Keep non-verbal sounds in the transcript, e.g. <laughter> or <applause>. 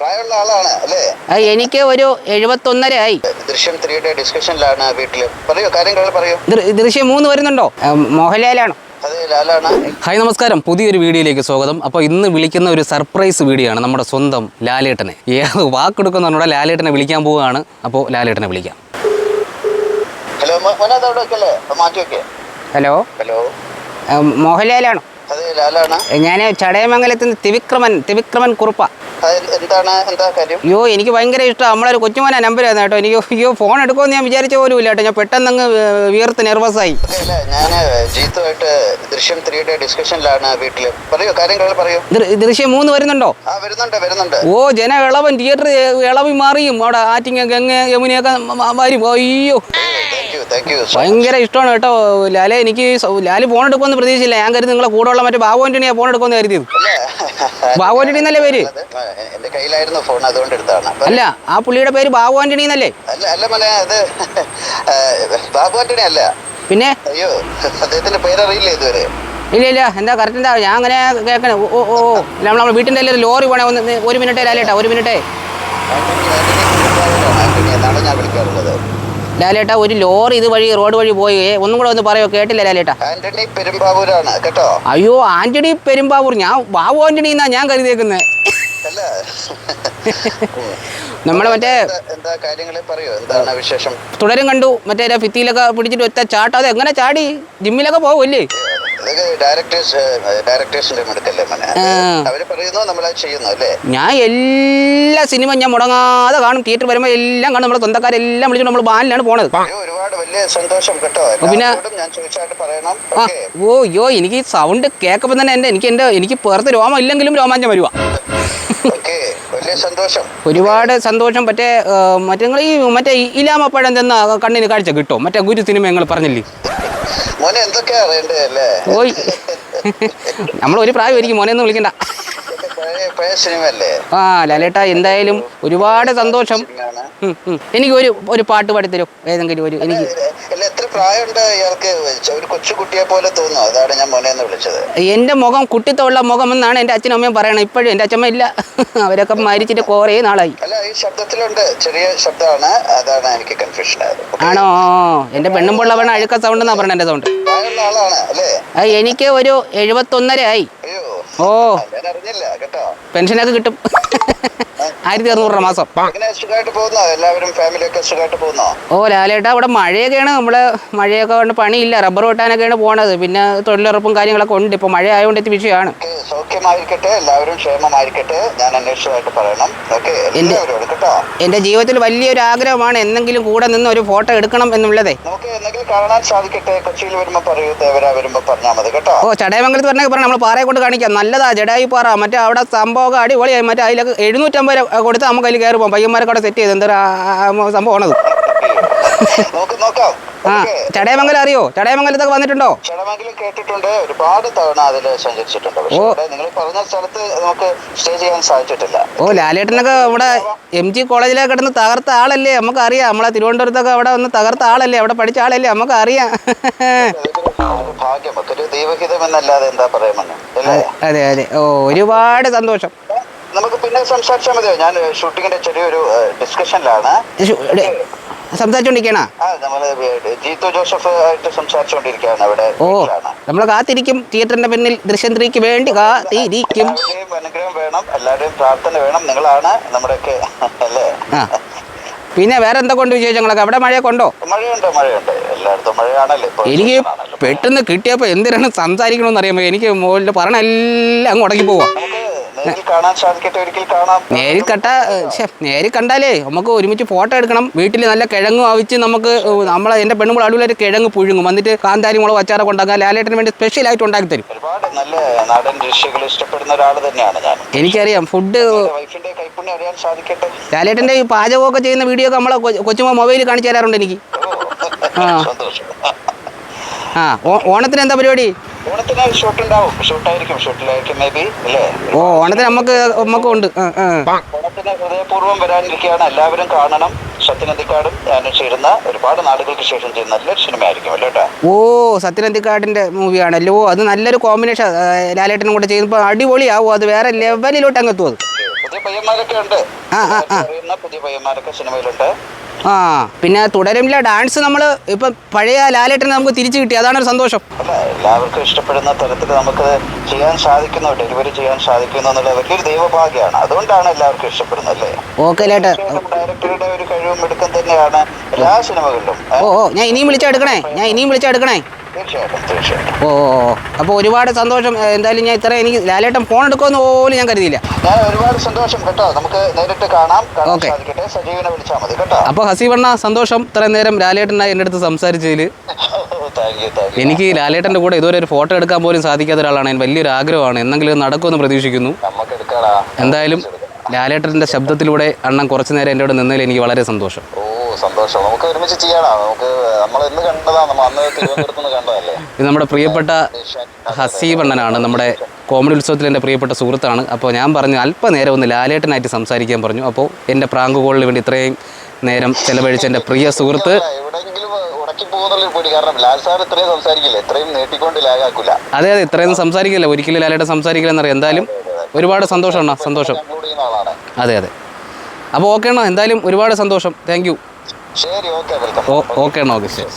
പ്രായമുള്ള ആളാണ് അല്ലേ? ആ, എനിക്ക് ഒരു എഴുപത്തൊന്നര ആയി. ദൃശ്യം ത്രീയുടെ ഡിസ്കഷനിലാണ് വീട്ടിൽ. പറയൂ കാര്യങ്ങൾ പറയൂ. ദൃശ്യം മൂന്ന് വരുന്നുണ്ടോ? മോഹൻലാലാണോ. ഹായ് നമസ്കാരം. പുതിയൊരു വീഡിയോയിലേക്ക് സ്വാഗതം. അപ്പോൾ ഇന്ന് വിളിക്കുന്ന ഒരു സർപ്രൈസ് വീഡിയോ ആണ് നമ്മുടെ സ്വന്തം ലാലേട്ടനെ. ഏത് വാക്കെടുക്കുന്നുണ്ടോ ലാലേട്ടനെ വിളിക്കാൻ പോവുകയാണ്. അപ്പോൾ ലാലേട്ടനെ വിളിക്കാം. Hello hello? ഹലോ? മോഹൻലാലാണോ. ഞാൻ ചടയമംഗലത്ത് നിന്ന് തിവിക്രമൻ തിവിക്രമൻ കുറുപ്പ അയ്യോ എനിക്ക് ഭയങ്കര ഇഷ്ടമാണ് നമ്മളൊരു കൊച്ചുമോനെ നമ്പർ ആയിരുന്നു കേട്ടോ എനിക്ക് അയ്യോ ഫോൺ എടുക്കുമെന്ന് ഞാൻ വിചാരിച്ച പോലും ഇല്ല കേട്ടോ ഞാൻ പെട്ടെന്ന് അങ്ങ് വിയർത്ത് നെർവസായി ആയി ഞാൻ ജീത്തുമായിട്ട് ദൃശ്യം ത്രീയുടെ ഡിസ്കഷനിലാണ് വീട്ടിൽ പറയൂ കാര്യങ്ങൾ പറയൂ ദൃശ്യം മൂന്ന് വരുന്നുണ്ടോ ആ വരുന്നുണ്ട് വരുന്നുണ്ട് ഓ ജന ഇളവൻ തിയേറ്റർ ഇളവി മാറിയും അവിടെ ആറ്റിങ്ങ ഗംഗ യമുനയൊക്കെ വരും അയ്യോ ഭയങ്കര ഇഷ്ടമാണ് കേട്ടോ. ലാലെ എനിക്ക് ലാൽ ഫോൺ എടുക്കുമെന്ന് പ്രതീക്ഷിച്ചില്ല ഞാൻ കരുതി നിങ്ങളെ കൂടെ ഉള്ള മറ്റേ ബാബു ആന്റണിയാ ഫോൺ എടുക്കുമെന്ന് കരുതിയത്. ബാബു ആന്റണി എന്നല്ലേ പേര്? എന്റെ കയ്യിലായിരുന്നു ഫോൺ അതുകൊണ്ട് എടുത്താണ് അല്ല ആ പുള്ളിയുടെ പേര് ബാബു ആന്റണി എന്നല്ലേ? അല്ല അല്ല മോനെ അത് ബാബു ആന്റണി അല്ല. പിന്നെ? അയ്യോ അദ്ദേഹത്തിന്റെ പേരറിയില്ല ഇതുവരെ? ഇല്ല ഇല്ല എന്താ കറക്റ്റ് എന്താ? ഞാൻ അങ്ങനെ കേൾക്കണേ ഓ ഓ നമ്മൾ നമ്മുടെ വീട്ടിന്റെ ഒരു ലോറി പോണേ? ഒന്ന് ഒരു മിനിറ്റ് ലാലേട്ടാ ഒരു മിനിറ്റേ. എന്നാണ് ഞാൻ വിളിക്കാറുള്ളത്? ലാലേട്ടാ ഒരു ലോറി ഇത് വഴി റോഡ് വഴി പോയി. ഒന്നും കൂടെ ഒന്ന് പറയോ? കേട്ടില്ല ലാലേട്ടാ. ആന്റണി പെരുമ്പാവൂരാണ് കേട്ടോ? അയ്യോ ആന്റണി പെരുമ്പാവൂർ. ഞാൻ ബാബു ആന്റണി എന്നാ ഞാൻ കരുതിയേക്കുന്നത് <laughs> നമ്മളെ മറ്റേ എന്താ- കാര്യങ്ങളെ പറയൂ? എന്താണ് വിശേഷം? തുടരും കണ്ടു. മറ്റേ ഭിത്തിയിലൊക്കെ പിടിച്ചിട്ട് ഒറ്റ ചാട്ടം. അത് എങ്ങനെ ചാടി? ജിമ്മിലൊക്കെ പോകുമല്ലേ ഞാൻ എല്ലാ സിനിമ ഞാൻ മുടങ്ങാതെ കാണും. തിയേറ്റർ വരുമ്പോൾ എല്ലാം കാണും. നമ്മുടെ സ്വന്തക്കാരെല്ലാം വിളിച്ചു നമ്മൾ ബാലിലാണ് പോണത്. പിന്നെ- ഓ യോ എനിക്ക് സൗണ്ട് കേൾക്കുമ്പോൾ തന്നെ എന്റെ എനിക്ക് എന്റെ എനിക്ക് പുറത്ത് രോമം ഇല്ലെങ്കിലും രോമാഞ്ചം വരുവാ. ഒരുപാട് സന്തോഷം. മറ്റേ മറ്റേ നിങ്ങൾ ഈ മറ്റേ ഇലാമപ്പഴം തന്ന കണ്ണിന് കാഴ്ച കിട്ടും മറ്റേ ഗുരു സിനിമ ഞങ്ങൾ പറഞ്ഞില്ലേ? മോനെ എന്തൊക്കെയാ അറിയണ്ടേ അല്ലേ? ഓയ് നമ്മൾ ഒരു പ്രായമായിരിക്കും മോനെ ഒന്നും വിളിക്കണ്ട. ആ ലാലേട്ടാ എന്തായാലും ഒരുപാട് സന്തോഷം. എനിക്ക് ഒരു ഒരു പാട്ട് പാടിത്തരും. ഏതെങ്കിലും ഒരു എനിക്ക് പ്രായമുണ്ട് ഇയാൾക്ക്. ഒരു കൊച്ചുകുട്ടിയെ പോലെ തോന്നുന്നു. അതാണ് ഞാൻ മോനെ എന്ന് വിളിച്ചത്. എന്റെ മുഖം കുട്ടിത്തുള്ള മുഖം എന്നാണ് എന്റെ അച്ഛനും അമ്മയും പറയണത്. ഇപ്പോഴും എന്റെ അച്ഛമ്മ ഇല്ല. അവരൊക്കെ മരിച്ചിട്ട് കുറേ നാളായി. അല്ല ഈ ശബ്ദത്തിലുണ്ട്. ചെറിയ ശബ്ദമാണ്. അതാണ് എനിക്ക് കൺഫ്യൂഷൻ ആയത്. ആണോ? എന്റെ പെണ്ണും പിള്ളവണ അഴുക്ക സൗണ്ട് എന്നാ പറഞ്ഞ എന്റെ സൗണ്ട് പ്രായമുള്ള ആളാണ് അല്ലേ? ആ, എനിക്ക് ഒരു എഴുപത്തൊന്നര ആയി. അയ്യോ ഓ. പെൻഷനൊക്കെ കിട്ടും. ആയിരത്തി അറുന്നൂറ് രൂപ മാസം. എല്ലാവരും ഫാമിലി ഒക്കെ സുഖമായിട്ട് പോകുന്നോ? ഓ ലാലേട്ടാ ഇവിടെ മഴയൊക്കെയാണ്. നമ്മൾ മഴയൊക്കെ കൊണ്ട് പണിയില്ല. റബ്ബർ വെട്ടാനൊക്കെയാണ് പോണത്. പിന്നെ തൊഴിലുറപ്പും കാര്യങ്ങളൊക്കെ ഉണ്ട്. ഇപ്പൊ മഴ ആയതുകൊണ്ട് എത്തി വിഷയമാണ് സൗഖ്യമായിരിക്കട്ടെ. എല്ലാവരും ക്ഷേമമായിരിക്കട്ടെ. ഞാൻ അന്വേഷിച്ചതായിട്ട് പറയണം. എന്റെ ജീവിതത്തിൽ വലിയൊരു ആഗ്രഹമാണ് എന്തെങ്കിലും കൂടെ നിന്ന് ഒരു ഫോട്ടോ എടുക്കണം എന്നുള്ളതേ. നമുക്ക് എന്തെങ്കിലും കാണാൻ സാധിക്കട്ടെ? കൊച്ചിയിൽ വരുമ്പോ പറയൂ ദേവര വരുമ്പോ പറഞ്ഞാൽ മതി കേട്ടോ. ഓ ചടയമംഗലത്ത് പറഞ്ഞാൽ പറഞ്ഞാൽ നമ്മൾ പാറയെ കൊണ്ട് കാണിക്കാം. നല്ലതാ. ജഡായി പാറ. മറ്റേ അവിടെ സംഭവമൊക്കെ അടിപൊളിയായി. മറ്റേ അതിലൊക്കെ എഴുന്നൂറ്റമ്പത് രൂപ കൊടുത്ത് നമുക്ക് അതിൽ കയറി പോകാം. പയ്യന്മാരൊക്കെ അവിടെ സെറ്റ് ചെയ്ത്. എന്താ സംഭവമാണത്. നോക്കാം. ആ ചടയമംഗലം അറിയോ? ചടയമംഗലത്തൊക്കെ വന്നിട്ടുണ്ടോ? ചടയമംഗലം കേട്ടിട്ടുണ്ട്. ഒരുപാട് തവണ അതിൽ സഞ്ചരിച്ചിട്ടുണ്ട്. പക്ഷേ ഓ. നിങ്ങൾ പറഞ്ഞ സ്ഥലത്ത് നമുക്ക് സ്റ്റേ ചെയ്യാൻ സാധിച്ചിട്ടില്ല. ഓ ലാലേട്ടനൊക്കെ ഇവിടെ എം ജി കോളേജിലൊക്കെ കിടന്ന് തകർത്ത ആളല്ലേ? നമുക്ക് അറിയാം നമ്മളെ തിരുവനന്തപുരത്തൊക്കെ അവിടെ വന്ന് തകർത്ത ആളല്ലേ? അവിടെ പഠിച്ച ആളല്ലേ? നമുക്ക് അറിയാം ഭാഗ്യം. ഒക്കെ ഒരു ദൈവഹിതം എന്നല്ലാതെ എന്താ പറയുമെന്ന് അതെ അതെ ഓ ഒരുപാട് സന്തോഷം. നമുക്ക് പിന്നെ സംസാരിച്ചാൽ മതിയോ? ഞാൻ ഷൂട്ടിങ്ങിന്റെ ചെറിയൊരു ഡിസ്കഷനിലാണ് സംസാരിച്ചോണ്ടിരിക്കണ? ജീത്തു ജോസഫ് ആയിട്ട് സംസാരിച്ചുകൊണ്ടിരിക്കുകയാണ് അവിടെ ഓ നമ്മൾ കാത്തിരിക്കും. തിയേറ്ററിന്റെ പിന്നിൽ ദൃശ്യം ത്രീക്ക് വേണ്ടി കാത്തിരിക്കും. അനുഗ്രഹം വേണം. എല്ലാവരുടെയും പ്രാർത്ഥന വേണം. നിങ്ങളാണ് നമ്മുടെയൊക്കെ അല്ലേ? പിന്നെ വേറെ എന്തൊക്കെ ഉണ്ട് വിശേഷങ്ങളൊക്കെ? അവിടെ മഴയൊക്കെ ഉണ്ടോ? മഴയുണ്ട് മഴയുണ്ട്. എല്ലായിടത്തും മഴയാണല്ലോ എനിക്ക്. പെട്ടെന്ന് കിട്ടിയപ്പോൾ എന്തിനാണ് സംസാരിക്കണമെന്ന് അറിയാമോ എനിക്ക് മുകളിൽ പറഞ്ഞ എല്ലാം അങ്ങ് ഉടക്കി പോവാ നേരിൽ കണ്ട നേരിൽ കണ്ടാലേ നമുക്ക് ഒരുമിച്ച് ഫോട്ടോ എടുക്കണം. വീട്ടിൽ നല്ല കിഴങ്ങ് ആവിച്ച് നമുക്ക് നമ്മളെ എന്റെ പെണ്ണുമ്പോൾ അടിപൊളിയായിട്ട് കിഴങ്ങ് പുഴുങ്ങും. വന്നിട്ട് കാന്താരി മുളക് അച്ചാറൊക്കെ ഉണ്ടാക്കാൻ ലാലേട്ടന് വേണ്ടി സ്പെഷ്യൽ ആയിട്ട് ഉണ്ടാക്കി തരും. എനിക്കറിയാം ഫുഡ് ലാലേട്ടന്റെ ഈ പാചകമൊക്കെ ചെയ്യുന്ന വീഡിയോ ഒക്കെ നമ്മളെ കൊ- കൊച്ചുമ്മ മൊബൈലിൽ കാണിച്ചു തരാറുണ്ട് എനിക്ക്. ആ. ഓണത്തിന് എന്താ പരിപാടി? ഓണത്തിന് ഷൂട്ട് ഉണ്ടാവും. ഷൂട്ടായിരിക്കും ഷൂട്ടിലായിരിക്കും മേ ബി അല്ലേ? ഓ ഓണത്തിന് നമുക്ക് നമുക്ക് ഉണ്ട്. ഓണത്തിന് ഹൃദയപൂർവം വരാനിരിക്കുകയാണ്. എല്ലാവരും കാണണം. സത്യനന്ദിക്കാടും ഞാനും ചേരുന്ന ഒരുപാട് നാളുകൾക്ക് ശേഷം ചെയ്യുന്ന നല്ലൊരു സിനിമയായിരിക്കും ഓ സത്യനന്ദിക്കാടിന്റെ മൂവിയാണല്ലോ അത് നല്ലൊരു കോമ്പിനേഷൻ ലാലേട്ടനും കൂടെ ചെയ്യുമ്പോൾ അടിപൊളിയാവും. അത് വേറെ ലെവലിലോട്ട് അങ്ങ് എത്തും അത്. പുതിയ പയ്യന്മാരൊക്കെ ഉണ്ട്. അറിയുന്ന പുതിയ പയ്യന്മാരൊക്കെ സിനിമയിലുണ്ട്. ആ പിന്നെ തുടരുമില്ല ഡാൻസ് നമ്മൾ ഇപ്പൊ പഴയ ലാലേട്ടനെ നമുക്ക് തിരിച്ചു കിട്ടി അതാണ് ഒരു സന്തോഷം. അല്ല എല്ലാവർക്കും ഇഷ്ടപ്പെടുന്ന തരത്തിൽ നമുക്ക് ചെയ്യാൻ സാധിക്കുന്നു ഡെലിവറി ചെയ്യാൻ സാധിക്കുന്നു എന്നുള്ള വലിയൊരു ദൈവഭാഗ്യമാണ്. അതുകൊണ്ടാണ് എല്ലാവർക്കും ഇഷ്ടപ്പെടുന്നത് അല്ലേ ഓക്കെ ലേട്ട ഡയറക്ടറുടെ ഒരു കഴിവും എടുക്കാൻ തന്നെയാണ് എല്ലാ സിനിമകളിലും. ഓ ഓ ഞാൻ ഇനിയും വിളിച്ചെടുക്കണേ ഞാൻ ഇനിയും എടുക്കണേ? തീർച്ചയായിട്ടും ഓ അപ്പൊ അപ്പോൾ ഒരുപാട് സന്തോഷം. എന്തായാലും ഞാൻ ഇത്ര എനിക്ക് ലാലേട്ടൻ ഫോൺ എടുക്കുമെന്ന് പോലും ഞാൻ കരുതിയില്ല. ഞാൻ ഒരുപാട് സന്തോഷം കേട്ടോ. നമുക്ക് നേരിട്ട് കാണാം. ഓക്കെ. സജീവനെ വിളിച്ചാൽ മതി കേട്ടോ. അപ്പോൾ ഹസീബണ്ണ സന്തോഷം. ഇത്രയും നേരം ലാലേട്ടനായി എന്റെ അടുത്ത് സംസാരിച്ചതിൽ എനിക്ക് ലാലേട്ടന്റെ കൂടെ ഇതുവരെ ഒരു ഫോട്ടോ എടുക്കാൻ പോലും സാധിക്കാത്ത ഒരാളാണ്. വലിയൊരു ആഗ്രഹമാണ്. എന്തെങ്കിലും നടക്കുമെന്ന് പ്രതീക്ഷിക്കുന്നു. എന്തായാലും ലാലേട്ടന്റെ ശബ്ദത്തിലൂടെ അണ്ണൻ കുറച്ച് നേരം എന്റെ കൂടെ നിന്നതിൽ എനിക്ക് വളരെ സന്തോഷം. സന്തോഷം. നമുക്ക് ഒരുമിച്ച് ചെയ്യണം നമുക്ക് നമ്മൾ ഇന്ന് കണ്ടതാ. നമ്മൾ അന്ന് തിരുവനന്തപുരത്ത് നിന്ന് കണ്ടതല്ലേ? ഇത് നമ്മുടെ പ്രിയപ്പെട്ട ഹസീബ് അണ്ണനാണ്. നമ്മുടെ കോമഡി ഉത്സവത്തിൽ എന്റെ പ്രിയപ്പെട്ട സുഹൃത്താണ്. അപ്പോൾ ഞാൻ പറഞ്ഞു അല്പനേരം ഒന്ന് ലാലേട്ടനായിട്ട് സംസാരിക്കാൻ പറഞ്ഞു. അപ്പോൾ എന്റെ പ്രാങ്ക് കോളിന് വേണ്ടി ഇത്രയും നേരം ചെലവഴിച്ച എന്റെ പ്രിയ സുഹൃത്ത് അതെ അതെ. ഇത്രയും സംസാരിക്കില്ല. ഒരിക്കലും ലാലേട്ടൻ സംസാരിക്കില്ല എന്നറിയാം എന്തായാലും ഒരുപാട് സന്തോഷം അണ്ണാ. സന്തോഷം. അതെ അതെ. അപ്പോൾ ഓക്കെ അണ്ണാ. എന്തായാലും ഒരുപാട് സന്തോഷം. Thank you. ശരി ഓക്കെ വെൽക്കം ഓ ഓക്കെ അണ്ണാ ഓക്കെ ശരി